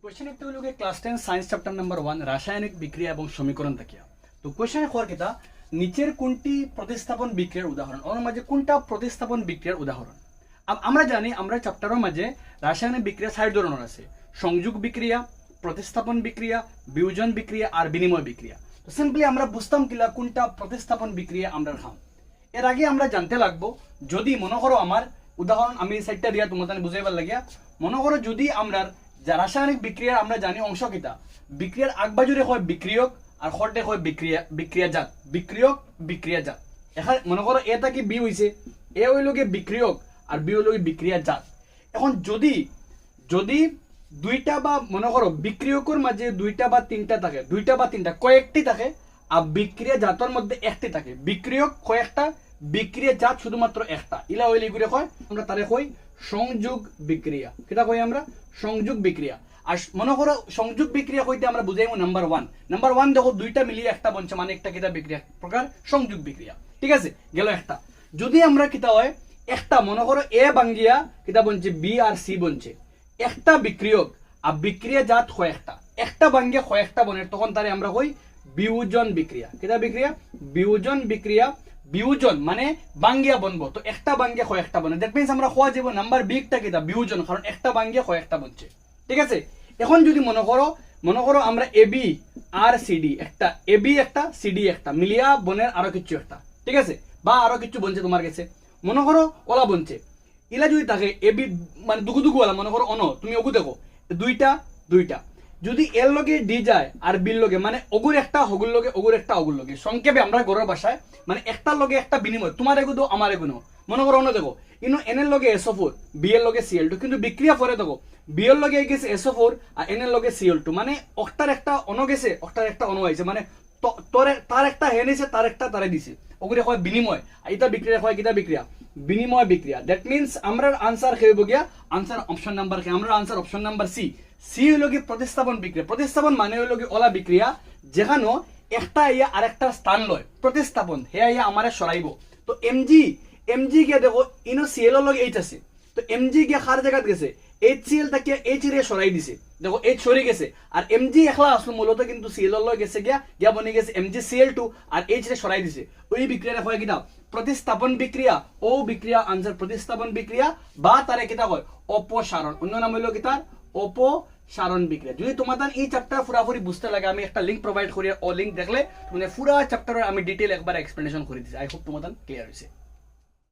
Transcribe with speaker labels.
Speaker 1: Question একটা হলো class ten science chapter one রাসায়নিক বিক্রিয়া এবং সমীকরণ তো কোয়েশ্চেন হওয়ার কিতা নিচের কোনটি প্রতিস্থাপন বিক্রিয়ার উদাহরণ? ওর মাঝে কোনটা প্রতিস্থাপন বিক্রিয়ার উদাহরণ? আমরা জানি, আমরা চ্যাপ্টারের মাঝে রাসায়নিক বিক্রিয়া ধরনের আছে। সংযোগ বিক্রিয়া, প্রতিস্থাপন বিক্রিয়া, বিয়োজন বিক্রিয়া আর বিনিময় বিক্রিয়া। তো সিম্পলি আমরা বুঝতাম কিলা কোনটা প্রতিস্থাপন বিক্রিয়া আমরা খাম। এর আগে আমরা জানতে লাগবো, যদি মনে করো আমার উদাহরণ আমি সাইডটা দিয়া তোমাদের বুঝাইবার লাগিয়া, মনে করো যদি আমরা যা রাসায়নিক বিক্রিয়ার আমরা জানি অংশ কিতা বিক্রিয়ার আগবাজুরে হয় বিক্রিয়ক আর হরটে হয় বিক্রিয়া বিক্রিয়াজাত বিক্রিয়ক বিক্রিয়াজাত এখন মনে করো এটা কি বি হইছে এ হইল গিয়ে বিক্রিয়ক আর বি হইল বিক্রিয়াজাত এখন যদি যদি দুইটা বা মনে করো বিক্রিয়কর মাঝে দুইটা বা তিনটা থাকে, দুইটা বা তিনটা, কয়েকটি থাকে আর বিক্রিয়া জাতর মধ্যে একটি থাকে। বিক্রিয়ক কয়েকটা বিক্রিয়া জাত শুধুমাত্র একটা। ইলা হইলে এগুলো হয় আমরা তারে কই? সংযোগ বিক্রিয়া। কেটা কই আমরা? সংযোগ বিক্রিয়া। আর মনে করো, সংযোগ বিক্রিয়া কইতে আমরা বুঝাইবো নাম্বার ওয়ান নাম্বার ওয়ান দেখো, দুইটা মিলিয়ে একটা বনছে মানে একটা কিতা বিক্রিয়া। প্রকার সংযোগ বিক্রিয়া। ঠিক আছে? গেল একটা। যদি আমরা কিতা হয়, একটা মনে করো, এ বাঙ্গিয়া কিতা বনছে, বি আর সি বনছে। একটা বিক্রিয়ক, আর বিক্রিয়া জাত কয়েকটা একটা। একটা বাঙ্গিয়া কয়েকটা বনে তখন তারে আমরা কই? বিয়োজন বিক্রিয়া। কেটা বিক্রিয়া? বিয়োজন বিক্রিয়া বিয়োজন মানে বাঙ্গিয়া বনবো। তো একটা বাঙ্গিয়া হয়, একটা বনে। দ্যাট মিনস আমরা খোয়া যাব নাম্বার বিগটা কিতা বিয়োজন কারণ একটা বাঙ্গিয়া হয়, একটা বনছে। ঠিক আছে? এখন যদি মনে করো মনে করো আমরা এ বি আর সিডি একটা। এ বি একটা সিডি একটা। মিলিয়া বনের আরও কিছু একটা। ঠিক আছে? বা আরও কিছু বনছে তোমার কাছে। মনে করো ওলা বনছে। ইলা যদি থাকে এ বি মানে দুগু দুগু ওলা, মনে করো অন, তুমি ওগু দেখো দুইটা দুইটা। যদি এর লগে ডি যায় আর বির লগে মানে অগুর একটা হগুর লগে অগুর একটা অগুর লগে। সংক্ষেপে আমরা ঘরের বাসায় মানে একটার লগে একটা বিনিময় তোমার এগু দো আমার এগু নো মনে করো অন্য দেখো ইনো এনের লগে এসও ফোর বি এর লগে সিএল টু কিন্তু বিক্রিয়া পরে দেখো বি এর লগে গেছে এসও ফোর আর এনের লগে সিএল টু মানে অক্টার একটা অন গেছে অক্টার একটা অন আইছে মানে তোরে তার একটা হে নিছে তার একটা তারে দিছে। ওগুলো হয় বিনিময় এটা বিক্রিয়া হয় কিটা বিক্রিয়া বিনিময় বিক্রিয়া দ্যাট মিনস আমরা আনসার খেয়ে গিয়া আনসার অপশন নাম্বার আমরা answer option number C C হইল কি প্রতিস্থাপন বিক্রিয়া। প্রতিস্থাপন মানে হইল কি ওলা বিক্রিয়া, যেখানো একটা ইয়া আরেকটা স্থান লয়। প্রতিস্থাপন হে ইয়া আমারে সরাইব তো এমজি এমজি গিয়া দেখো, ইনো সিএল লগে এইচ আছে। তো এমজি গিয়া খার জায়গাত গেছে? এইচ সিএল তাকে এইচ রে সরাই দিছে। দেখো এইচ সরে গেছে। আর এমজি একলা আসলো মূলত কিন্তু সিএল লগে গেছে গিয়া গিয়া বনে গেছে এমজি সিএল টু আর এইচ রে সরাই দিছে। ওই বিক্রিয়া হয় কিনা প্রতিস্থাপন বিক্রিয়া ও বিক্রিয়া আনসার প্রতিস্থাপন বিক্রিয়া বা তারে কিতা কয়? অপসারণ অন্য নাম হইল কিতার অপসারণ বিক্রিয়া যদি তোমাদের এই চ্যাপ্টার পুরাপুরি বুঝতে লাগে, আমি একটা লিঙ্ক প্রোভাইড করি ও লিঙ্ক দেখলে মানে পুরা চ্যাপ্টারের আমি ডিটেল একবার এক্সপ্লেনেশন করে দিচ্ছি আই হোপ তোমাদের ক্লিয়ার হয়েছে